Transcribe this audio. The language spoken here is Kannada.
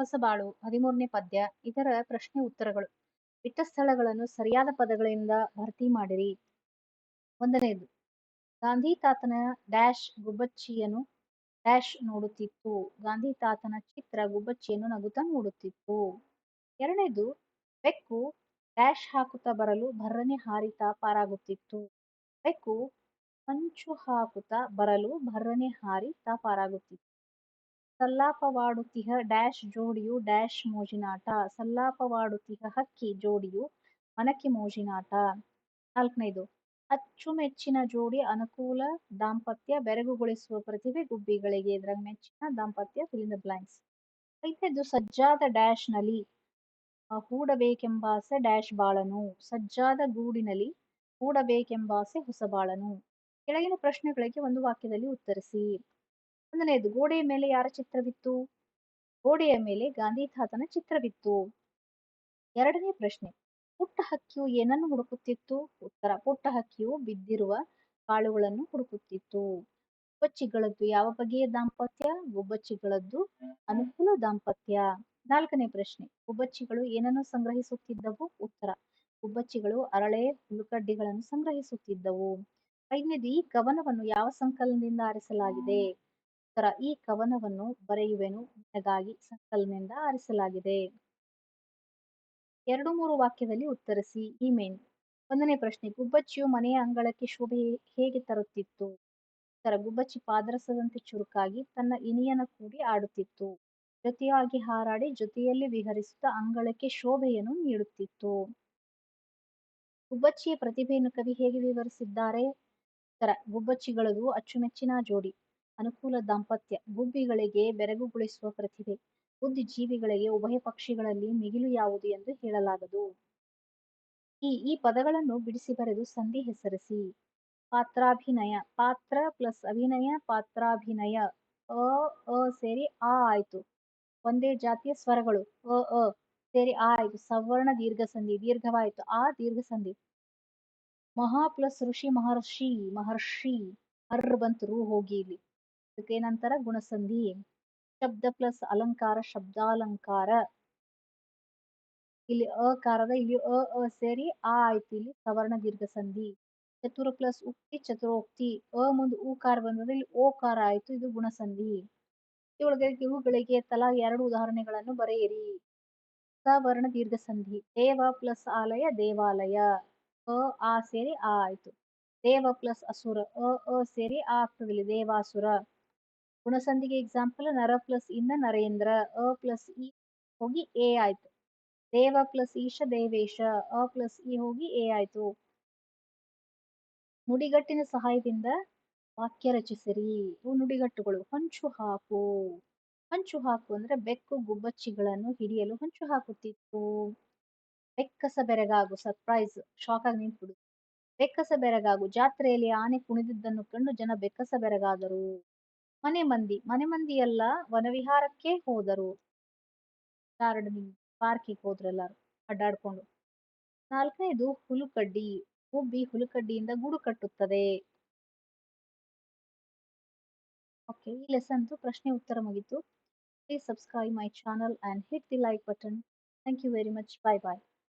ಹೊಸಬಾಳು ಹದಿಮೂರನೇ ಪದ್ಯ, ಇದರ ಪ್ರಶ್ನೆ ಉತ್ತರಗಳು. ಬಿಟ್ಟ ಸ್ಥಳಗಳನ್ನು ಸರಿಯಾದ ಪದಗಳಿಂದ ಭರ್ತಿ ಮಾಡಿರಿ. ಒಂದನೆಯದು ಗಾಂಧಿ ತಾತನ ಡ್ಯಾಶ್ ಗುಬ್ಬಚ್ಚಿಯನ್ನು ಡ್ಯಾಶ್ ನೋಡುತ್ತಿತ್ತು. ಗಾಂಧಿ ತಾತನ ಚಿತ್ರ ಗುಬ್ಬಚ್ಚಿಯನ್ನು ನಗುತ್ತಾ ನೋಡುತ್ತಿತ್ತು. ಎರಡನೇದು, ಬೆಕ್ಕು ಡ್ಯಾಶ್ ಹಾಕುತ್ತಾ ಬರಲು ಭರ್ರನೆ ಹಾರಿತಾ ಪಾರಾಗುತ್ತಿತ್ತು. ಬೆಕ್ಕು ಹಂಚು ಹಾಕುತ್ತಾ ಬರಲು ಭರ್ರನೆ ಹಾರಿ ಪಾರಾಗುತ್ತಿತ್ತು. ಸಲ್ಲಾಪವಾಡುತ್ತಿಹ ಡ್ಯಾಶ್ ಜೋಡಿಯು ಡ್ಯಾಶ್ ಮೋಜಿನಾಟ ಸಲ್ಲಾಪವಾಡುತ್ತಿಹ ಹಕ್ಕಿ ಜೋಡಿಯು ಮನಕ್ಕೆ ಮೋಜಿನಾಟ. ನಾಲ್ಕನೇದು, ಅಚ್ಚುಮೆಚ್ಚಿನ ಜೋಡಿ ಅನುಕೂಲ ದಾಂಪತ್ಯ ಬೆರಗುಗೊಳಿಸುವ ಪ್ರತಿಭೆ ಗುಬ್ಬಿಗಳಿಗೆ ಇದರ ಮೆಚ್ಚಿನ ದಾಂಪತ್ಯ ಫಿಲಿಂದ ಬ್ಲಾಂಕ್ಸ್ ಐದನೇದು, ಸಜ್ಜಾದ ಡ್ಯಾಶ್ನಲ್ಲಿ ಹೂಡಬೇಕೆಂಬಾಸೆ ಡ್ಯಾಶ್ ಬಾಳನು, ಸಜ್ಜಾದ ಗೂಡಿನಲ್ಲಿ ಹೂಡಬೇಕೆಂಬಾಸೆ ಹೊಸಬಾಳನು. ಕೆಳಗಿನ ಪ್ರಶ್ನೆಗಳಿಗೆ ಒಂದು ವಾಕ್ಯದಲ್ಲಿ ಉತ್ತರಿಸಿ. ಒಂದನೆಯದು ಗೋಡೆಯ ಮೇಲೆ ಯಾರ ಚಿತ್ರವಿತ್ತು? ಗೋಡೆಯ ಮೇಲೆ ಗಾಂಧಿ ತಾತನ ಚಿತ್ರವಿತ್ತು. ಎರಡನೇ ಪ್ರಶ್ನೆ ಪುಟ್ಟ ಹಕ್ಕಿಯು ಏನನ್ನು ಹುಡುಕುತ್ತಿತ್ತು? ಉತ್ತರ ಪುಟ್ಟ ಹಕ್ಕಿಯು ಬಿದ್ದಿರುವ ಕಾಳುಗಳನ್ನು ಹುಡುಕುತ್ತಿತ್ತು. ಗುಬ್ಬಚ್ಚಿಗಳದ್ದು ಯಾವ ಬಗೆಯ ದಾಂಪತ್ಯ? ಗುಬ್ಬಚ್ಚಿಗಳದ್ದು ಅನುಕೂಲ ದಾಂಪತ್ಯ. ನಾಲ್ಕನೇ ಪ್ರಶ್ನೆ, ಗುಬ್ಬಚ್ಚಿಗಳು ಏನನ್ನು ಸಂಗ್ರಹಿಸುತ್ತಿದ್ದವು? ಉತ್ತರ, ಗುಬ್ಬಚ್ಚಿಗಳು ಅರಳೆ ಹುಲ್ಲುಕಡ್ಡಿಗಳನ್ನು ಸಂಗ್ರಹಿಸುತ್ತಿದ್ದವು. ಐದನೇದು, ಈ ಕವನವನ್ನು ಯಾವ ಸಂಕಲನದಿಂದ ಆರಿಸಲಾಗಿದೆ? ಉತ್ತರ ಈ ಕವನವನ್ನು ಬರೆಯುವೆನು. ನಿನಗಾಗಿ ಸಂಕಲನದಿಂದ ಆರಿಸಲಾಗಿದೆ. ಎರಡು ಮೂರು ವಾಕ್ಯದಲ್ಲಿ ಉತ್ತರಿಸಿ. ಇಮೇನ್ ಒಂದನೇ ಪ್ರಶ್ನೆ. ಗುಬ್ಬಚ್ಚಿಯು ಮನೆಯ ಅಂಗಳಕ್ಕೆ ಶೋಭೆ ಹೇಗೆ ತರುತ್ತಿತ್ತು? ಉತ್ತರ. ಗುಬ್ಬಚ್ಚಿ ಪಾದರಸದಂತೆ ಚುರುಕಾಗಿ ತನ್ನ ಇನಿಯನ ಕೂಡಿ ಆಡುತ್ತಿತ್ತು. ಜೊತೆಯಾಗಿ ಹಾರಾಡಿ ಜೊತೆಯಲ್ಲಿ ವಿಹರಿಸುತ್ತಾ ಅಂಗಳಕ್ಕೆ ಶೋಭೆಯನ್ನು ನೀಡುತ್ತಿತ್ತು. ಗುಬ್ಬಚ್ಚಿಯ ಪ್ರತಿಭೆಯನ್ನು ಕವಿ ಹೇಗೆ ವಿವರಿಸಿದ್ದಾರೆ? ಉತ್ತರ. ಗುಬ್ಬಚ್ಚಿಗಳದು ಅಚ್ಚುಮೆಚ್ಚಿನ ಜೋಡಿ. ಅನುಕೂಲ ದಾಂಪತ್ಯ ಗುಬ್ಬಿಗಳಿಗೆ ಬೆರಗುಗೊಳಿಸುವ ಪ್ರತಿಭೆ ಬುದ್ಧಿಜೀವಿಗಳಿಗೆ ಉಭಯ ಪಕ್ಷಿಗಳಲ್ಲಿ ಮಿಗಿಲು ಯಾವುದು ಎಂದು ಹೇಳಲಾಗದು. ಈ ಈ ಪದಗಳನ್ನು ಬಿಡಿಸಿ ಬರೆದು ಸಂಧಿ ಹೆಸರಿಸಿ. ಪಾತ್ರಾಭಿನಯ, ಪಾತ್ರ ಪ್ಲಸ್ ಅಭಿನಯ, ಪಾತ್ರಾಭಿನಯ. ಅ ಅ ಸೇರಿ ಆ ಆಯ್ತು. ಒಂದೇ ಜಾತಿಯ ಸ್ವರಗಳು. ಅ ಅ ಸೇರಿ ಆ ಆಯ್ತು. ಸವರ್ಣ ದೀರ್ಘ ಸಂಧಿ, ದೀರ್ಘವಾಯಿತು. ಆ ದೀರ್ಘ ಸಂಧಿ. ಮಹಾ ಪ್ಲಸ್ ಋಷಿ ಮಹರ್ಷಿ ಮಹರ್ಷಿ. ಹರ್ ಬಂತು ರು ಹೋಗಿ ಇಲ್ಲಿ. ಅದಕ್ಕೆ ನಂತರ ಗುಣಸಂಧಿ. ಶಬ್ದ ಪ್ಲಸ್ ಅಲಂಕಾರ, ಶಬ್ದಾಲಂಕಾರ. ಇಲ್ಲಿ ಅಕಾರದ ಇಲ್ಲಿ ಅ ಅ ಸೇರಿ ಆ ಆಯ್ತು ಇಲ್ಲಿ ಸವರ್ಣ ದೀರ್ಘ ಸಂಧಿ ಚತುರ ಪ್ಲಸ್ ಉಕ್ತಿ, ಚತುರೋಕ್ತಿ. ಅ ಮುಂದೆ ಕಾರ ಬಂದ್ರೆ ಇಲ್ಲಿ ಓಕಾರ ಆಯ್ತು, ಇದು ಗುಣಸಂಧಿ. ಇವುಗಳಿಗೆ ಇವುಗಳಿಗೆ ತಲಾ ಎರಡು ಉದಾಹರಣೆಗಳನ್ನು ಬರೆಯಿರಿ. ಸವರ್ಣ ದೀರ್ಘ ಸಂಧಿ ದೇವ ಪ್ಲಸ್ ಆಲಯ, ದೇವಾಲಯ. ಅ, ಆ ಸೇರಿ ಆ ಆಯ್ತು. ದೇವ ಪ್ಲಸ್ ಅಸುರ. ಅ ಅ ಸೇರಿ ಆ ಆಗ್ತದಿಲ್ಲ ದೇವಾಸುರ. ಗುಣಸಂಧಿಗೆ ಎಕ್ಸಾಂಪಲ್ ನರ ಪ್ಲಸ್ ಇಂದ ನರೇಂದ್ರ, ಅ ಪ್ಲಸ್ ಇ ಹೋಗಿ ಎ ಆಯ್ತು. ದೇವ ಪ್ಲಸ್ ಈಶ ದೇವೇಶ, ಅ ಪ್ಲಸ್ ಇ ಹೋಗಿ ಎ ಆಯ್ತು. ನುಡಿಗಟ್ಟಿನ ಸಹಾಯದಿಂದ ವಾಕ್ಯ ರಚಿಸಿರಿ. ಇವು ನುಡಿಗಟ್ಟುಗಳು, ಹಂಚು ಹಾಕು. ಹಂಚು ಹಾಕು ಅಂದ್ರೆ ಬೆಕ್ಕು ಗುಬ್ಬಚ್ಚಿಗಳನ್ನು ಹಿಡಿಯಲು ಹಂಚು ಹಾಕುತ್ತಿತ್ತು. ಬೆಕ್ಕಸ ಬೆರಗಾಗು ಸರ್ಪ್ರೈಸ್ ಶಾಕ್ ಆಗಿ ನಿಂತ್ಬಿಡು ಬೆಕ್ಕಸ ಬೆರಗಾಗು, ಜಾತ್ರೆಯಲ್ಲಿ ಆನೆ ಕುಣಿದಿದ್ದನ್ನು ಕಂಡು ಜನ ಬೆಕ್ಕಸ ಬೆರಗಾದರು. ಮನೆ ಮಂದಿ ಮನೆ ಮಂದಿ ಎಲ್ಲ ವನವಿಹಾರಕ್ಕೆ ಹೋದರು. ಗಾರ್ಡನಿಂಗ್ ಪಾರ್ಕಿಗೆ ಹೋದ್ರೆಲ್ಲಾರು ಅಡ್ಡಾಡ್ಕೊಂಡು. ನಾಲ್ಕನೇದು ಹುಲುಕಡ್ಡಿ ಹುಬ್ಬಿ ಹುಲುಕಡ್ಡಿಯಿಂದ ಗೂಡು ಕಟ್ಟುತ್ತದೆ. ಓಕೆ, ಈ ಲೆಸನ್ದು ಪ್ರಶ್ನೆ ಉತ್ತರ ಮುಗಿತು. Please subscribe my channel and hit the like button thank you very much bye bye